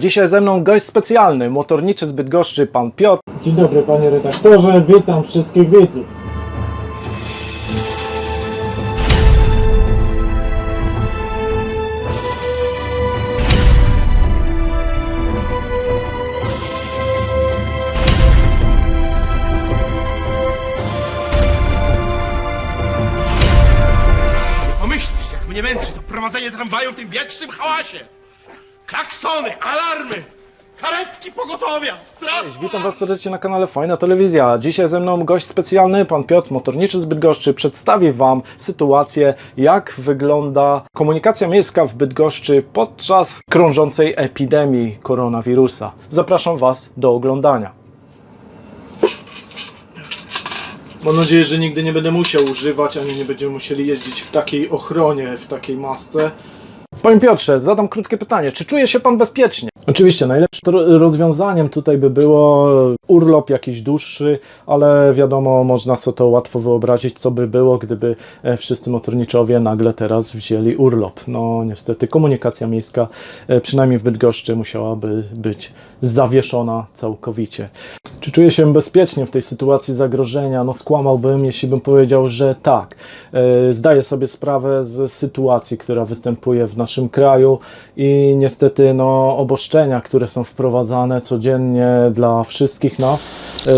Dzisiaj ze mną gość specjalny, motorniczy z Bydgoszczy, pan Piotr. Dzień dobry panie redaktorze, witam wszystkich widzów. Pomyśleć, jak mnie męczy to prowadzenie tramwaju w tym wiecznym hałasie. Klaksony, alarmy, karetki pogotowia, straż... Witam was serdecznie na kanale Fajna Telewizja. Dzisiaj ze mną gość specjalny, pan Piotr, motorniczy z Bydgoszczy. Przedstawi wam sytuację, jak wygląda komunikacja miejska w Bydgoszczy podczas krążącej epidemii koronawirusa. Zapraszam was do oglądania. Mam nadzieję, że nigdy nie będę musiał używać, ani nie będziemy musieli jeździć w takiej ochronie, w takiej masce. Panie Piotrze, zadam krótkie pytanie. Czy czuje się pan bezpiecznie? Oczywiście, najlepszym rozwiązaniem tutaj by było urlop jakiś dłuższy, ale wiadomo, można sobie to łatwo wyobrazić, co by było, gdyby e, wszyscy motorniczowie nagle teraz wzięli urlop. No niestety komunikacja miejska, e, przynajmniej w Bydgoszczy, musiałaby być zawieszona całkowicie. Czy czuję się bezpiecznie w tej sytuacji zagrożenia? No skłamałbym, jeśli bym powiedział, że tak. E, Zdaję sobie sprawę z sytuacji, która występuje w naszym kraju i niestety no, obostrzenia, które są wprowadzane codziennie dla wszystkich nas,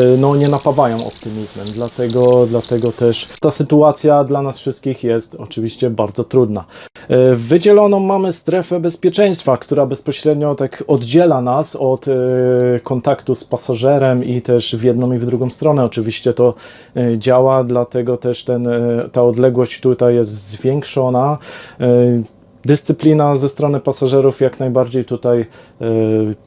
e, no, nie napawają optymizmem. Dlatego, dlatego też ta sytuacja dla nas wszystkich jest oczywiście bardzo trudna. E, Wydzieloną mamy strefę bezpieczeństwa, która bezpośrednio tak oddziela nas od e, kontaktu z pasażerem i też w jedną i w drugą stronę oczywiście to działa, dlatego też ten, ta odległość tutaj jest zwiększona. Dyscyplina ze strony pasażerów jak najbardziej tutaj e,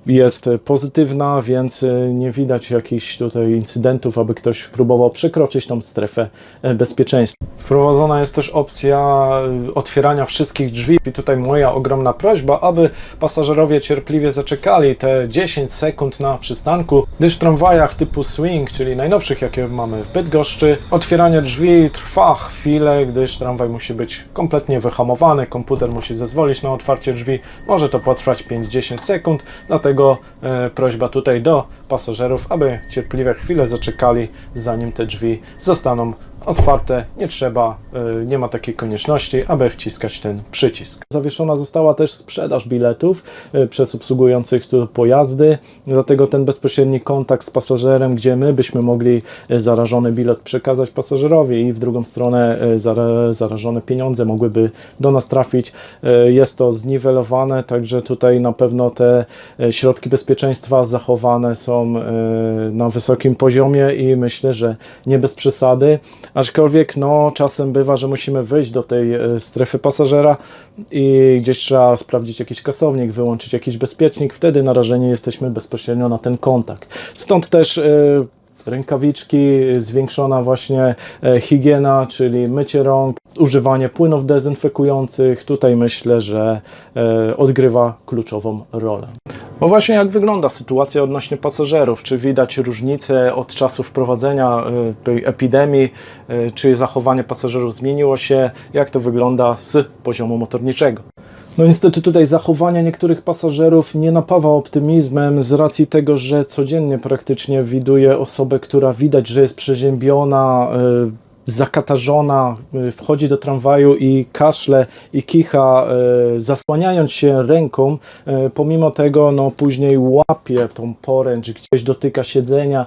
jest pozytywna, więc e, nie widać jakichś tutaj incydentów, aby ktoś próbował przekroczyć tą strefę e, bezpieczeństwa. Wprowadzona jest też opcja e, otwierania wszystkich drzwi i tutaj moja ogromna prośba, aby pasażerowie cierpliwie zaczekali te 10 sekund na przystanku, gdyż w tramwajach typu swing, czyli najnowszych jakie mamy w Bydgoszczy, otwieranie drzwi trwa chwilę, gdyż tramwaj musi być kompletnie wyhamowany, komputer musi zezwolić na otwarcie drzwi, może to potrwać 5-10 sekund, dlatego e, prośba tutaj do pasażerów, aby cierpliwie chwilę zaczekali, zanim te drzwi zostaną otwarte, nie trzeba, y, nie ma takiej konieczności, aby wciskać ten przycisk. Zawieszona została też sprzedaż biletów y, przez obsługujących tu pojazdy, dlatego ten bezpośredni kontakt z pasażerem, gdzie my byśmy mogli y, zarażony bilet przekazać pasażerowi i w drugą stronę zara- zarażone pieniądze mogłyby do nas trafić, jest to zniwelowane, także tutaj na pewno te środki bezpieczeństwa zachowane są na wysokim poziomie i myślę, że nie bez przesady. Aczkolwiek no, czasem bywa, że musimy wyjść do tej e, strefy pasażera i gdzieś trzeba sprawdzić jakiś kasownik, wyłączyć jakiś bezpiecznik, wtedy narażeni jesteśmy bezpośrednio na ten kontakt. Stąd też e, rękawiczki, zwiększona właśnie e, higiena, czyli mycie rąk, używanie płynów dezynfekujących. Tutaj myślę, że e, odgrywa kluczową rolę. Bo właśnie jak wygląda sytuacja odnośnie pasażerów? Czy widać różnice od czasu wprowadzenia y, tej epidemii? Y, Czy zachowanie pasażerów zmieniło się? Jak to wygląda z poziomu motorniczego? No niestety tutaj zachowanie niektórych pasażerów nie napawa optymizmem z racji tego, że codziennie praktycznie widuje osobę, która widać, że jest przeziębiona, zakatarzona, y, wchodzi do tramwaju i kaszle i kicha, y, zasłaniając się ręką, y, pomimo tego no później łapie tą poręcz, gdzieś dotyka siedzenia,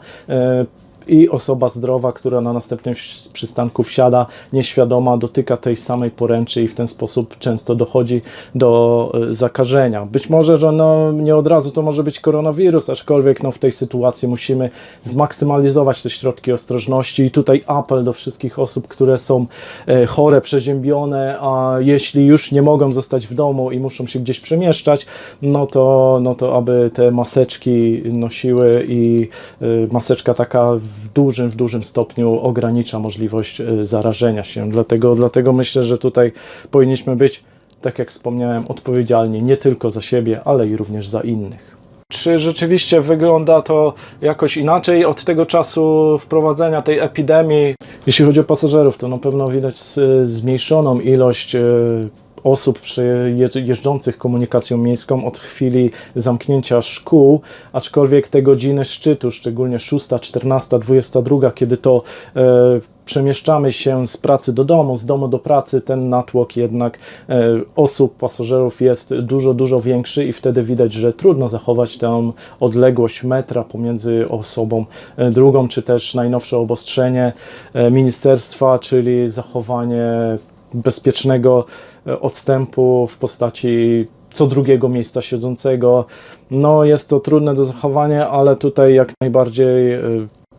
i osoba zdrowa, która na następnym przystanku wsiada nieświadoma, dotyka tej samej poręczy i w ten sposób często dochodzi do e, zakażenia. Być może, że no, nie od razu to może być koronawirus, aczkolwiek no, w tej sytuacji musimy zmaksymalizować te środki ostrożności i tutaj apel do wszystkich osób, które są e, chore, przeziębione, a jeśli już nie mogą zostać w domu i muszą się gdzieś przemieszczać, no to, no to aby te maseczki nosiły i y, maseczka taka w dużym, w dużym stopniu ogranicza możliwość y, zarażenia się. Dlatego, dlatego myślę, że tutaj powinniśmy być, tak jak wspomniałem, odpowiedzialni nie tylko za siebie, ale i również za innych. Czy rzeczywiście wygląda to jakoś inaczej od tego czasu wprowadzenia tej epidemii? Jeśli chodzi o pasażerów, to na pewno widać z- zmniejszoną ilość y, osób przejeżdżących komunikacją miejską od chwili zamknięcia szkół, aczkolwiek te godziny szczytu, szczególnie 6, 14, 22, kiedy to e, przemieszczamy się z pracy do domu, z domu do pracy, ten natłok jednak e, osób, pasażerów jest dużo, dużo większy i wtedy widać, że trudno zachować tę odległość metra pomiędzy osobą e, drugą, czy też najnowsze obostrzenie e, ministerstwa, czyli zachowanie bezpiecznego e, odstępu w postaci co drugiego miejsca siedzącego. No jest to trudne do zachowania, ale tutaj jak najbardziej e,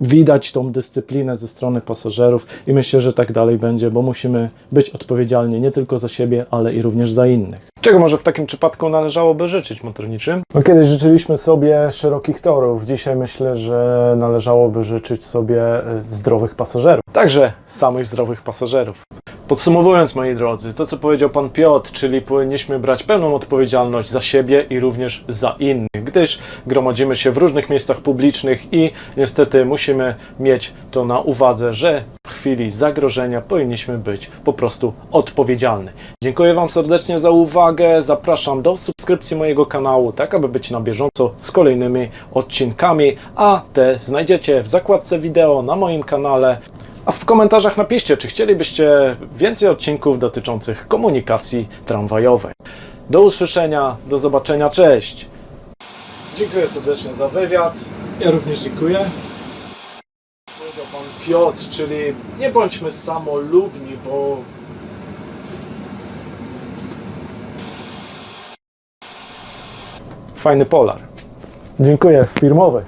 widać tą dyscyplinę ze strony pasażerów i myślę, że tak dalej będzie, bo musimy być odpowiedzialni nie tylko za siebie, ale i również za innych. Czego może w takim przypadku należałoby życzyć motorniczym? No, kiedyś życzyliśmy sobie szerokich torów. Dzisiaj myślę, że należałoby życzyć sobie e, zdrowych pasażerów. Także samych zdrowych pasażerów. Podsumowując, moi drodzy, to co powiedział pan Piotr, czyli powinniśmy brać pełną odpowiedzialność za siebie i również za innych, gdyż gromadzimy się w różnych miejscach publicznych i niestety musimy mieć to na uwadze, że chwili zagrożenia powinniśmy być po prostu odpowiedzialni. Dziękuję Wam serdecznie za uwagę. Zapraszam do subskrypcji mojego kanału, tak aby być na bieżąco z kolejnymi odcinkami, a te znajdziecie w zakładce wideo na moim kanale. A w komentarzach napiszcie, czy chcielibyście więcej odcinków dotyczących komunikacji tramwajowej. Do usłyszenia, do zobaczenia, cześć! Dziękuję serdecznie za wywiad. Ja również dziękuję. Powiedział pan Piotr, czyli nie bądźmy samolubni, bo Fajny polar. Dziękuję, firmowy.